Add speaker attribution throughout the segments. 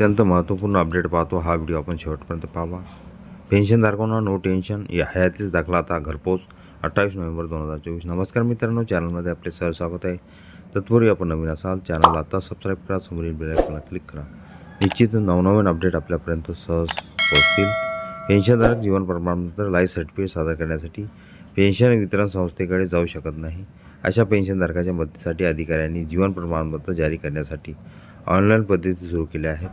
Speaker 1: अत्यंत महत्त्वपूर्ण अपडेट पाहतो. हा व्हिडिओ आपण शेवटपर्यंत पाहावा. पेन्शनधारकांना नो टेन्शन या हयातीच दाखला आता घरपोच. अठ्ठावीस नोव्हेंबर दोन हजार चोवीस. नमस्कार मित्रांनो. चॅनलमध्ये आपले सर स्वागत आहे. तत्पूर्वी आपण नवीन असाल चॅनलला आता सबस्क्राईब करा. समोरील बेलायकॉनला क्लिक करा. निश्चित नवनवीन अपडेट आपल्यापर्यंत सहज पोहोचतील. पेन्शनधारक जीवन प्रमाणपत्र लाईफ सर्टिफिकेट सादर करण्यासाठी पेन्शन वितरण संस्थेकडे जाऊ शकत नाही. अशा पेन्शनधारकाच्या मदतीसाठी अधिकाऱ्यांनी जीवन प्रमाणपत्र जारी करण्यासाठी ऑनलाईन पद्धती सुरू केल्या आहेत.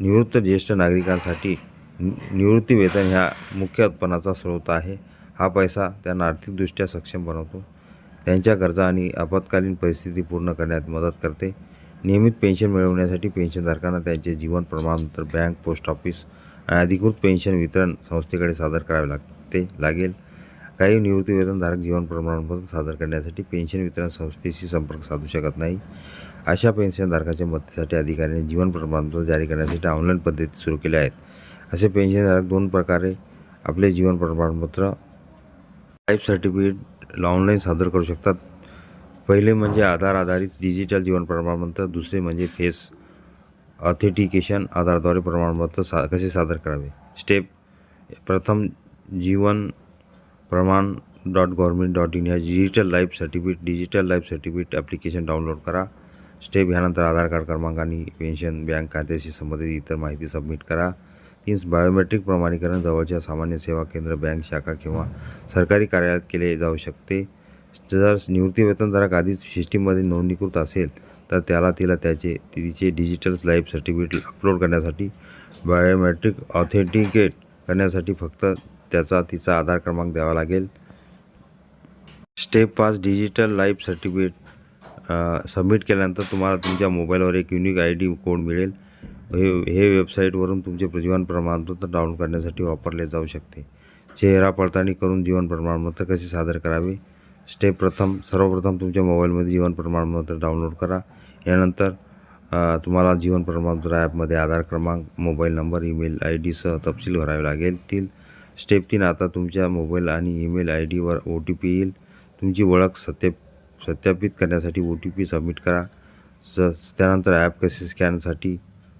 Speaker 1: निवृत्त ज्येष्ठ नागरिकांसाठी निवृत्ती वेतन ह्या मुख्य उत्पन्नाचा स्रोत आहे. हा पैसा त्यांना आर्थिकदृष्ट्या सक्षम बनवतो. त्यांच्या गरजा आणि आपत्कालीन परिस्थिती पूर्ण करण्यात मदत करते. नियमित पेन्शन मिळवण्यासाठी पेन्शनधारकांना त्यांचे जीवन प्रमाणपत्र बँक पोस्ट ऑफिस आणि अधिकृत पेन्शन वितरण संस्थेकडे सादर करावे लागते लागेल. काही निवृत्तीवेतनधारक जीवन प्रमाणपत्र सादर करण्यासाठी पेन्शन वितरण संस्थेशी संपर्क साधू शकत नाही. अशा पेन्शनधारकाच्या मदतीसाठी अधिकाऱ्यांनी जीवन प्रमाणपत्र जारी करण्यासाठी ऑनलाईन पद्धती सुरू केल्या आहेत. असे पेन्शनधारक दोन प्रकारे आपले जीवन प्रमाणपत्र लाईफ सर्टिफिकेट ऑनलाईन सादर करू शकतात. पहिले म्हणजे आधार आधारित डिजिटल जीवन प्रमाणपत्र दुसरे म्हणजे फेस ऑथेंटिकेशन आधारद्वारे प्रमाणपत्र सा कसे सादर करावे? स्टेप प्रथम Jeevan Pramaan dot government dot in ह्या digital life certificate digital life certificate application download करा. स्टेप ह्यानंतर आधार कार्ड क्रमांक आणि पेन्शन बँक खात्याशी संबंधित इतर माहिती सबमिट करा. तीन बायोमेट्रिक प्रमाणीकरण जवळच्या सामान्य सेवा केंद्र बँक शाखा किंवा सरकारी कार्यालयात केले जाऊ शकते. जर निवृत्तीवेतनधारक आधीच सिस्टीममध्ये नोंदणीकृत असेल तर त्याला तिला त्याचे तिचे डिजिटल लाईफ सर्टिफिकेट अपलोड करण्यासाठी बायोमेट्रिक ऑथेंटिकेट करण्यासाठी फक्त त्याचा तिचा आधार क्रमांक द्यावा लागेल. स्टेप पाच डिजिटल लाईफ सर्टिफिकेट सबमिट केल्यानंतर तुम्हाला तुमच्या मोबाईलवर एक युनिक आय डी कोड मिळेल. हे हे वेबसाईटवरून तुमचे जीवन प्रमाणपत्र डाउनलोड करण्यासाठी वापरले जाऊ शकते. चेहरा पडताळणी करून जीवन प्रमाणपत्र कसे सादर करावे? स्टेप प्रथम सर्वप्रथम तुमच्या मोबाईलमध्ये जीवन प्रमाणपत्र डाउनलोड करा. यानंतर तुम्हाला जीवन प्रमाणपत्र ॲपमध्ये आधार क्रमांक मोबाईल नंबर ईमेल आय डीसह तपशील भरावे लागेल स्टेप तीन आता तुमच्या मोबाईल आणि ईमेल आय डीवर ओ टी पी येईल. तुमची ओळख सत्य सत्यापित करण्यासाठी ओ टी पी सबमिट करा. स त्यानंतर ॲप कसे स्कॅनसाठी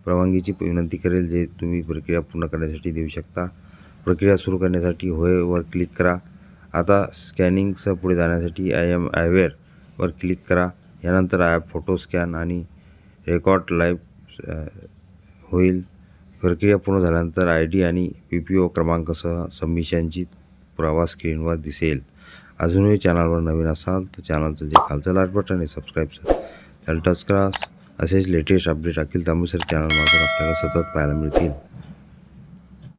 Speaker 1: परवानगीची विनंती करेल जे तुम्ही प्रक्रिया पूर्ण करण्यासाठी देऊ शकता. प्रक्रिया सुरू करण्यासाठी होयवर क्लिक करा. आता स्कॅनिंगसह पुढे जाण्यासाठी आय एम आयवेअरवर क्लिक करा. यानंतर ॲप फोटो स्कॅन आणि रेकॉर्ड लाईव्ह होईल. प्रक्रिया पूर्ण झाल्यानंतर आय डी आणि पी पी ओ क्रमांकसह सबमिशनची पुरावा स्क्रीनवर दिसेल. अजूनही चॅनलवर नवीन असाल तर चॅनलचं जे खालचं लाट बटन आहे सबस्क्राईबचं त्याला टच करा. असेच लेटेस्ट अपडेट अखिल तांबूसर चॅनलमार्फत आपल्याला सतत पाहायला मिळतील.